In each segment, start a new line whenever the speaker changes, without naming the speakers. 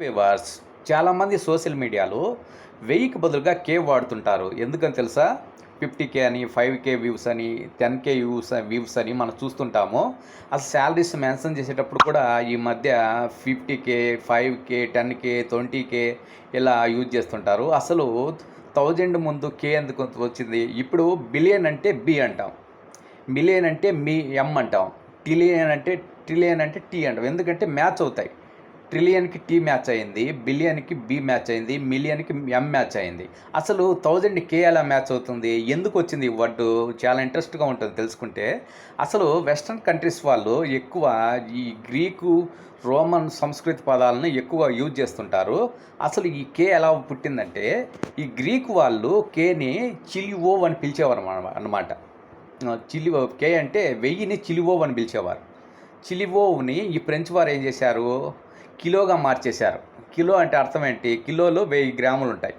Viewers చాలామంది social మీడియాలో వెయ్యికి బదులుగా కే వాడుతుంటారు. ఎందుకని తెలుసా? ఫిఫ్టీ కే అని ఫైవ్ కే వ్యూస్ అని టెన్ కే వ్యూస్ వ్యూస్ అని మనం చూస్తుంటాము. అసలు శాలరీస్ మెన్షన్ చేసేటప్పుడు కూడా ఈ మధ్య fifty K five K ten K twenty K ఇలా యూజ్ చేస్తుంటారు. అసలు థౌజండ్ ముందు కే ఎందుకు వచ్చింది? ఇప్పుడు బిలియన్ అంటే బి అంటాం. మిలియన్ అంటే మీ ఎం అంటాం. ట్రిలియన్ అంటే ట్రిలియన్ అంటే టీ అంటాం. ఎందుకంటే మ్యాచ్ అవుతాయి. ట్రిలియన్కి టీ మ్యాచ్ అయింది బిలియన్కి బి మ్యాచ్ అయింది మిలియన్కి ఎం మ్యాచ్ అయింది. అసలు థౌజండ్ కే ఎలా మ్యాచ్ అవుతుంది? ఎందుకు వచ్చింది ఈ వర్డ్ చాలా ఇంట్రెస్ట్గా ఉంటుంది తెలుసుకుంటే. అసలు వెస్ట్రన్ కంట్రీస్ వాళ్ళు ఎక్కువ ఈ గ్రీకు రోమన్ సంస్కృతి పదాలను ఎక్కువ యూజ్ చేస్తుంటారు. అసలు ఈ కే ఎలా పుట్టిందంటే ఈ గ్రీకు వాళ్ళు కేని చిలివో అని పిలిచేవారు అన్నమాట. చిలివో కే అంటే వెయ్యిని చిలివో అని పిలిచేవారు. చిలివోవ్ని ఈ ఫ్రెంచ్ వారు ఏం చేశారు? కిలోగా మార్చేశారు. కిలో అంటే అర్థం ఏంటి? కిలోలో వెయ్యి గ్రాములు ఉంటాయి.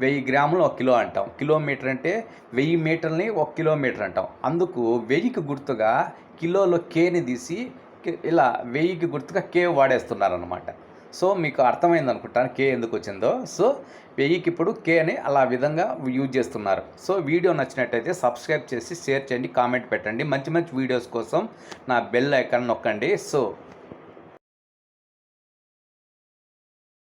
వెయ్యి గ్రాములు ఒక కిలో అంటాం. కిలోమీటర్ అంటే వెయ్యి మీటర్ని ఒక కిలోమీటర్ అంటాం. అందుకు వెయ్యికి గుర్తుగా కిలోలో కేని తీసి ఇలా వెయ్యికి గుర్తుగా కే వాడేస్తున్నారనమాట సో మీకు అర్థమైంది అనుకుంటాను కే ఎందుకు వచ్చిందో. సో వెయ్యికి ఇప్పుడు కేని అలా విధంగా యూజ్ చేస్తున్నారు. సో వీడియో నచ్చినట్టయితే సబ్స్క్రైబ్ చేసి షేర్ చేయండి కామెంట్ పెట్టండి. మంచి మంచి వీడియోస్ కోసం నా బెల్ ఐకాన్ నొక్కండి. సో